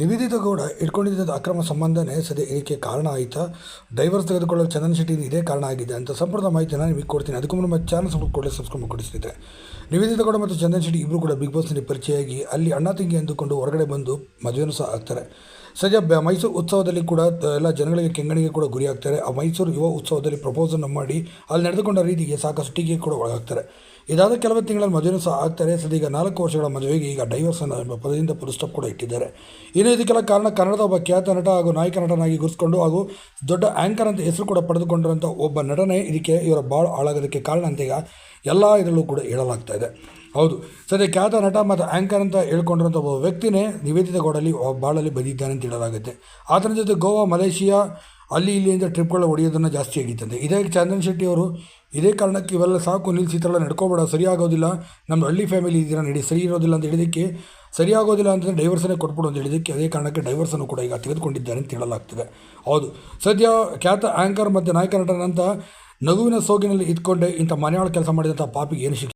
ನಿವೇದಿತ ಗೌಡ ಇಟ್ಕೊಂಡಿದ್ದ ಅಕ್ರಮ ಸಂಬಂಧನೇ ಸದ್ಯ ಇದಕ್ಕೆ ಕಾರಣ ಆಯಿತಾ? ಡೈವರ್ಸ್ ತೆಗೆದುಕೊಳ್ಳಲು ಚಂದನ್ ಶೆಟ್ಟಿ ಇದೇ ಕಾರಣ ಆಗಿದೆ ಅಂತ ಸಂಪೂರ್ಣ ಮಾಹಿತಿ ನಾನು ನಿಮಗೆ ಕೊಡ್ತೀನಿ. ಅದಕ್ಕೂ ನಮ್ಮ ಚಾನಲ್ ಕೊಡಲಿ ಸಬ್ಸ್ಕ್ರೈಬ್ ನಿವೇದಿತ ಗೌಡ ಮತ್ತು ಚಂದನ್ ಶೆಟ್ಟಿ ಇಬ್ಬರು ಕೂಡ ಬಿಗ್ ಬಾಸ್ನಲ್ಲಿ ಪರಿಚಯವಾಗಿ ಅಲ್ಲಿ ಅಣ್ಣ ತಂಗಿ ಅಂದುಕೊಂಡು ಹೊರಗಡೆ ಬಂದು ಮದುವೆನೂ ಸಹ ಆಗ್ತಾರೆ. ಸದ್ಯ ಮೈಸೂರು ಉತ್ಸವದಲ್ಲಿ ಕೂಡ ಎಲ್ಲ ಜನಗಳಿಗೆ ಕೆಂಗಣಿಗೆ ಕೂಡ ಗುರಿಯಾಗ್ತಾರೆ ಆ ಮೈಸೂರು ಯುವ ಉತ್ಸವದಲ್ಲಿ ಪ್ರಪೋಸನ್ನು ಮಾಡಿ ಅಲ್ಲಿ ನಡೆದುಕೊಂಡ ರೀತಿಗೆ ಸಾಕಷ್ಟು ಟೀಕೆ ಕೂಡ ಒಳಗಾಗ್ತಾರೆ. ಇದಾದ ಕೆಲವು ತಿಂಗಳಲ್ಲಿ ಮದುವೆನೂ ಸಹ ಆಗ್ತಾರೆ. ಸದ್ಯ ಈಗ ನಾಲ್ಕು ವರ್ಷಗಳ ಮದುವೆಗೆ ಈಗ ಡೈವರ್ಸ್ ಅನ್ನೋ ಎಂಬ ಪದದಿಂದ ಸ್ಟಾಪ್ ಕೂಡ ಇಟ್ಟಿದ್ದಾರೆ. ಇನ್ನು ಇದಕ್ಕೆಲ್ಲ ಕಾರಣ ಕನ್ನಡದ ಒಬ್ಬ ಖ್ಯಾತ ನಟ ಹಾಗೂ ನಾಯಕ ನಟನಾಗಿ ಗುರುಸ್ಕೊಂಡು ಹಾಗೂ ದೊಡ್ಡ ಆ್ಯಂಕರ್ ಅಂತ ಹೆಸರು ಕೂಡ ಪಡೆದುಕೊಂಡಿರುವಂಥ ಒಬ್ಬ ನಟನೆ ಇದಕ್ಕೆ ಇವರ ಭಾಳ ಹಾಳಾಗೋದಕ್ಕೆ ಕಾರಣ ಅಂತ ಈಗ ಎಲ್ಲ ಇದರಲ್ಲೂ ಕೂಡ ಹೇಳಲಾಗ್ತಾ ಇದೆ. ಹೌದು, ಸದ್ಯ ಖ್ಯಾತ ನಟ ಮತ್ತು ಆ್ಯಂಕರ್ ಅಂತ ಹೇಳ್ಕೊಂಡಿರುವಂಥ ಒಬ್ಬ ವ್ಯಕ್ತಿನೇ ನಿವೇದಿತ ಗೌಡಲ್ಲಿ ಬಾಳಲ್ಲಿ ಬಂದಿದ್ದಾನೆ ಅಂತ ಹೇಳಲಾಗುತ್ತೆ. ಆತನ ಜೊತೆ ಗೋವಾ, ಮಲೇಷಿಯಾ ಅಲ್ಲಿ ಇಲ್ಲಿಂದ ಟ್ರಿಪ್ಗಳು ಹೊಡೆಯೋದನ್ನು ಜಾಸ್ತಿ ಆಗಿತ್ತಂತೆ. ಇದೇ ಚಂದನ್ ಶೆಟ್ಟಿ ಅವರು, ಇದೇ ಕಾರಣಕ್ಕೆ ಇವೆಲ್ಲ ಸಾಕು ನಿಲ್ಲಿಸಿ ಈ ಥರ ನಡ್ಕೋಬೇಡ, ಸರಿಯಾಗೋದಿಲ್ಲ, ನಮ್ಮ ಹಳ್ಳಿ ಫ್ಯಾಮಿಲಿ ಇದೀರ ನಡಿ, ಸರಿ ಇರೋದಿಲ್ಲ ಅಂತ ಹೇಳಿದ್ದಕ್ಕೆ, ಸರಿಯಾಗೋದಿಲ್ಲ ಅಂತಂದರೆ ಡೈವರ್ಸನ್ನೇ ಕೊಟ್ಬಿಡು ಅಂತ ಹೇಳಿದ್ದಕ್ಕೆ, ಅದೇ ಕಾರಣಕ್ಕೆ ಡೈವರ್ಸನ್ನು ಕೂಡ ಈಗ ತೆಗೆದುಕೊಂಡಿದ್ದಾರೆ ಅಂತ ಹೇಳಲಾಗ್ತದೆ. ಹೌದು. ಸದ್ಯ ಖ್ಯಾತ ಆ್ಯಂಕರ್ ಮತ್ತು ನಾಯಕ ನಟನಂತ ನಗುವಿನ ಸೋಗಿನಲ್ಲಿ ಇದ್ಕೊಂಡೆ ಇಂಥ ಮನೆಯೊಳಗೆ ಕೆಲಸ ಮಾಡಿದಂಥ ಪಾಪಿಗೆ ಏನು ಶಿಕ್ಷೆ?